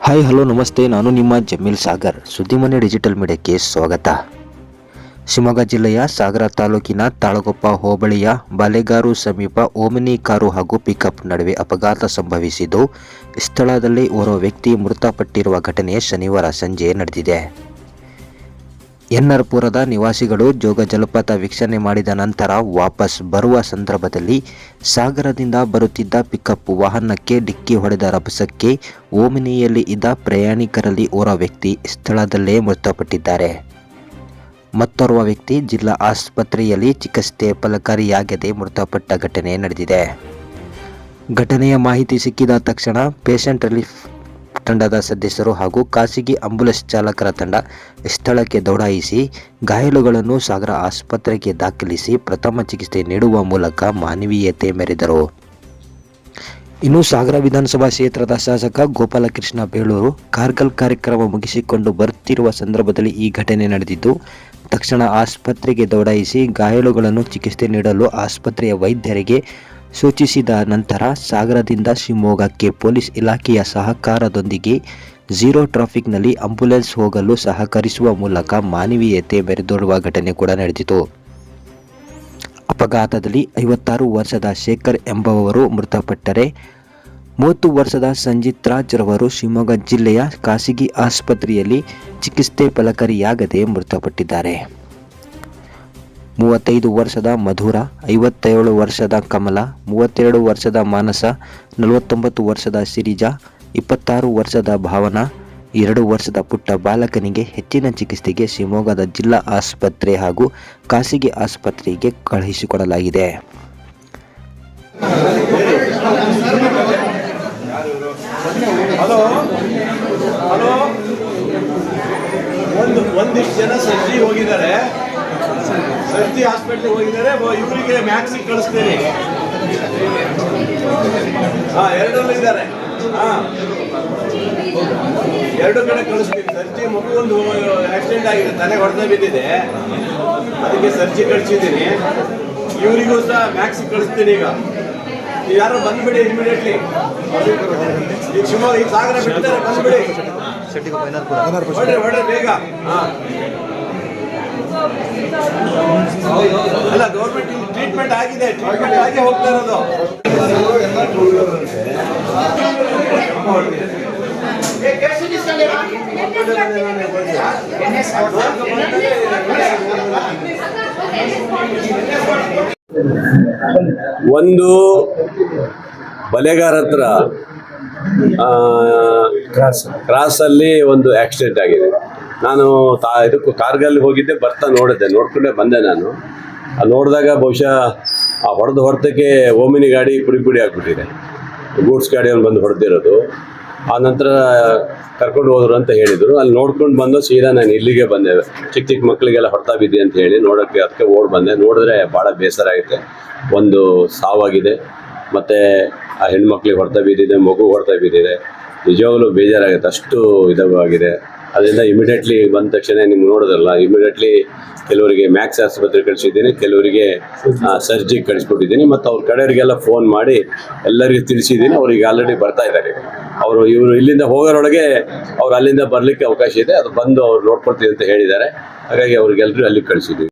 Hi hello ನಮಸ್ತೆ. ನಾನು ನಿಮ್ಮ ಜಮೀಲ್ ಸಾಗರ್. ಸುದ್ದಿಮನೆ ಡಿಜಿಟಲ್ ಮೀಡಿಯಾಕ್ಕೆ ಸ್ವಾಗತ. ಶಿವಮೊಗ್ಗ ಜಿಲ್ಲೆಯ ಸಾಗರ ತಾಲೂಕಿನ ತಾಳಗೊಪ್ಪ ಹೋಬಳಿಯ ಬಾಲೆಗಾರು ಸಮೀಪ ಓಮಿನಿ ಕಾರು ಹಾಗೂ ಪಿಕಪ್ ನಡುವೆ ಅಪಘಾತ ಸಂಭವಿಸಿದ್ದು, ಸ್ಥಳದಲ್ಲಿ ಓರ್ವ ವ್ಯಕ್ತಿ ಮೃತಪಟ್ಟಿರುವ ಘಟನೆ ಶನಿವಾರ ಸಂಜೆ ನಡೆದಿದೆ. ಎನ್ನರ್ಪುರದ ನಿವಾಸಿಗಳು ಜೋಗ ಜಲಪಾತ ವೀಕ್ಷಣೆ ಮಾಡಿದ ನಂತರ ವಾಪಸ್ ಬರುವ ಸಂದರ್ಭದಲ್ಲಿ ಸಾಗರದಿಂದ ಬರುತ್ತಿದ್ದ ಪಿಕಪ್ ವಾಹನಕ್ಕೆ ಡಿಕ್ಕಿ ಹೊಡೆದ ರಭಸಕ್ಕೆ ಓಮಿನಿಯಲ್ಲಿ ಇದ್ದ ಪ್ರಯಾಣಿಕರಲ್ಲಿ ಓರ್ವ ವ್ಯಕ್ತಿ ಸ್ಥಳದಲ್ಲೇ ಮೃತಪಟ್ಟಿದ್ದಾರೆ. ಮತ್ತೋರ್ವ ವ್ಯಕ್ತಿ ಜಿಲ್ಲಾ ಆಸ್ಪತ್ರೆಯಲ್ಲಿ ಚಿಕಿತ್ಸೆ ಫಲಕಾರಿಯಾಗದೆ ಮೃತಪಟ್ಟ ಘಟನೆ ನಡೆದಿದೆ. ಘಟನೆಯ ಮಾಹಿತಿ ಸಿಕ್ಕಿದ ತಕ್ಷಣ ಪೇಷಂಟ್ ರಿಲೀಫ್ ತಂಡದ ಸದಸ್ಯರು ಹಾಗೂ ಖಾಸಗಿ ಆಂಬ್ಯುಲೆನ್ಸ್ ಚಾಲಕರ ತಂಡ ಸ್ಥಳಕ್ಕೆ ದೌಡಾಯಿಸಿ ಗಾಯಾಳುಗಳನ್ನು ಸಾಗರ ಆಸ್ಪತ್ರೆಗೆ ದಾಖಲಿಸಿ ಪ್ರಥಮ ಚಿಕಿತ್ಸೆ ನೀಡುವ ಮೂಲಕ ಮಾನವೀಯತೆ ಮೆರೆದರು. ಇನ್ನು ಸಾಗರ ವಿಧಾನಸಭಾ ಕ್ಷೇತ್ರದ ಶಾಸಕ ಗೋಪಾಲಕೃಷ್ಣ ಬೇಳೂರು ಕಾರ್ಗಲ್ ಕಾರ್ಯಕ್ರಮ ಮುಗಿಸಿಕೊಂಡು ಬರುತ್ತಿರುವ ಸಂದರ್ಭದಲ್ಲಿ ಈ ಘಟನೆ ನಡೆದಿದ್ದು, ತಕ್ಷಣ ಆಸ್ಪತ್ರೆಗೆ ದೌಡಾಯಿಸಿ ಗಾಯಾಳುಗಳನ್ನು ಚಿಕಿತ್ಸೆ ನೀಡಲು ಆಸ್ಪತ್ರೆಯ ವೈದ್ಯರಿಗೆ ಸೂಚಿಸಿದ ನಂತರ ಸಾಗರದಿಂದ ಶಿವಮೊಗ್ಗಕ್ಕೆ ಪೊಲೀಸ್ ಇಲಾಖೆಯ ಸಹಕಾರದೊಂದಿಗೆ ಝೀರೋ ಟ್ರಾಫಿಕ್ನಲ್ಲಿ ಆಂಬ್ಯುಲೆನ್ಸ್ ಹೋಗಲು ಸಹಕರಿಸುವ ಮೂಲಕ ಮಾನವೀಯತೆ ಮೆರೆದೊಡುವ ಘಟನೆ ಕೂಡ ನಡೆದಿತು. ಅಪಘಾತದಲ್ಲಿ ಐವತ್ತಾರು ವರ್ಷದ ಶೇಖರ್ ಎಂಬುವವರು ಮೃತಪಟ್ಟರೆ ಮೂವತ್ತು ವರ್ಷದ ಸಂಜಿತ್ ರಾಜ್ ರವರು ಶಿವಮೊಗ್ಗ ಜಿಲ್ಲೆಯ ಖಾಸಗಿ ಆಸ್ಪತ್ರೆಯಲ್ಲಿ ಚಿಕಿತ್ಸೆ ಫಲಕಾರಿಯಾಗದೆ ಮೃತಪಟ್ಟಿದ್ದಾರೆ. ಮೂವತ್ತೈದು ವರ್ಷದ ಮಧುರ, ಐವತ್ತೇಳು ವರ್ಷದ ಕಮಲ, ಮೂವತ್ತೆರಡು ವರ್ಷದ ಮಾನಸ, ನಲವತ್ತೊಂಬತ್ತು ವರ್ಷದ ಸಿರಿಜಾ, ಇಪ್ಪತ್ತಾರು ವರ್ಷದ ಭಾವನಾ, ಎರಡು ವರ್ಷದ ಪುಟ್ಟ ಬಾಲಕನಿಗೆ ಹೆಚ್ಚಿನ ಚಿಕಿತ್ಸೆಗೆ ಶಿವಮೊಗ್ಗದ ಜಿಲ್ಲಾ ಆಸ್ಪತ್ರೆ ಹಾಗೂ ಖಾಸಗಿ ಆಸ್ಪತ್ರೆಗೆ ಕಳುಹಿಸಿಕೊಡಲಾಗಿದೆ. ಒಂದಿಷ್ಟು ಜನ ಹೋಗಿದ್ದಾರೆ. ಸರ್ಜಿ ಹಾಸ್ಪಿಟ್ಲಿಗೆ ಹೋಗಿದ್ದಾರೆ. ಇವರಿಗೆ ಮ್ಯಾಕ್ಸಿಗೆ ಕಳಿಸ್ತೀನಿ ಹಾ ಎರಡೂ ಇದ್ದಾರೆ. ಹಾ. ಎರಡು ಕಡೆ ಕಳಿಸ್ತೀನಿ ಸರ್ಜಿ ಮಗು ಒಂದು ಆಕ್ಸಿಡೆಂಟ್ ಆಗಿದೆ. ತಲೆ ಹೊಡೆದ ಬಿದ್ದಿದೆ. ಅದಕ್ಕೆ ಸರ್ಜಿ ಕಳಿಸಿದ್ದೀನಿ. ಇವರಿಗೂ ಸಹ ಮ್ಯಾಕ್ಸಿಗೆ ಕಳಿಸ್ತೀನಿ ಈಗ. ಯಾರೋ ಯಾರು ಬಂದ್ಬಿಡಿ ಇಮಿಡಿಯೇಟ್ಲಿ ಈಗ ಶಿವಮೊಗ್ಗ ಈಗ ಸಾಗರ ಬಿಡ್ತಾರೆ ಬಂದ್ಬಿಡಿ. ಹೊಡ್ರಿ ಹೊಡ್ರಿ ಬೇಗ. ಹಾ. ಅಲ್ಲ ಗೌರ್ಮೆಂಟ್ ಟ್ರೀಟ್ಮೆಂಟ್ ಆಗಿದೆ ಟ್ರೀಟ್ಮೆಂಟ್ ಆಗಿ ಹೋಗ್ತಾ ಇರೋದು. ಒಂದು ಬಲೆಗಾರ ಹತ್ರ ಕ್ರಾಸಲ್ಲಿ ಒಂದು ಆಕ್ಸಿಡೆಂಟ್ ಆಗಿದೆ. ನಾನು ತಾ, ಇದಕ್ಕೂ ಕಾರ್ಗಲ್ಲಿ ಹೋಗಿದ್ದೆ, ಬರ್ತಾ ನೋಡಿದ್ದೆ. ನೋಡ್ಕೊಂಡೆ ಬಂದೆ ನಾನು. ಅಲ್ಲಿ ನೋಡಿದಾಗ ಬಹುಶಃ, ಆ ಹೊಡೆದು ಹೊಡೆದಕ್ಕೆ ಓಮಿನಿ ಗಾಡಿ ಪುಡಿ ಪುಡಿ ಆಗಿಬಿಟ್ಟಿದೆ. ಗೂಡ್ಸ್ ಗಾಡಿಯಲ್ಲಿ ಬಂದು ಹೊಡೆದಿರೋದು. ಆ ನಂತರ ಕರ್ಕೊಂಡು ಹೋದ್ರು ಅಂತ ಹೇಳಿದರು. ಅಲ್ಲಿ ನೋಡ್ಕೊಂಡು ಬಂದು ಸೀದಾ ನಾನು ಇಲ್ಲಿಗೆ ಬಂದೆ. ಚಿಕ್ಕ ಚಿಕ್ಕ ಮಕ್ಕಳಿಗೆಲ್ಲ ಹೊಡ್ತಾ ಬಿದ್ದೆ ಅಂತ ಹೇಳಿ ನೋಡೋಕ್ಕೆ ಅದಕ್ಕೆ ಓಡ್ ಬಂದೆ. ನೋಡಿದ್ರೆ ಭಾಳ ಬೇಸರ ಆಗುತ್ತೆ. ಒಂದು ಸಾವಾಗಿದೆ. ಮತ್ತು ಆ ಹೆಣ್ಮಕ್ಳಿಗೆ ಹೊಡ್ತಾ ಬಿದ್ದಿದೆ, ಮಗು ಹೊಡ್ತಾ ಬಿದ್ದಿದೆ. ನಿಜವಾಗಲೂ ಬೇಜಾರಾಗುತ್ತೆ. ಅಷ್ಟು ಇದಾಗಿದೆ. ಅದರಿಂದ ಇಮಿಡಿಯೇಟ್ಲಿ ಬಂದ ತಕ್ಷಣ ನಿಮ್ಗೆ ನೋಡೋದಲ್ಲ ಇಮಿಡಿಯೇಟ್ಲಿ ಕೆಲವರಿಗೆ ಮ್ಯಾಕ್ಸ್ ಆಸ್ಪತ್ರೆ ಕಳಿಸಿದ್ದೀನಿ, ಕೆಲವರಿಗೆ ಸರ್ಜಿಗೆ ಕಳಿಸ್ಕೊಟ್ಟಿದ್ದೀನಿ ಮತ್ತು ಅವ್ರ ಕಡೆಯವರಿಗೆಲ್ಲ ಫೋನ್ ಮಾಡಿ ಎಲ್ಲರಿಗೂ ತಿಳಿಸಿದ್ದೀನಿ ಅವ್ರಿಗೆ ಆಲ್ರೆಡಿ ಬರ್ತಾ ಇದ್ದಾರೆ. ಅವರು ಇವರು ಇಲ್ಲಿಂದ ಹೋಗೋರೊಳಗೆ ಅವ್ರು ಅಲ್ಲಿಂದ ಬರಲಿಕ್ಕೆ ಅವಕಾಶ ಇದೆ, ಅದು ಬಂದು ಅವ್ರು ನೋಡ್ಕೊಳ್ತೀವಿ ಅಂತ ಹೇಳಿದ್ದಾರೆ. ಹಾಗಾಗಿ ಅವ್ರಿಗೆಲ್ಲರೂ ಅಲ್ಲಿಗೆ ಕಳಿಸಿದ್ದೀವಿ.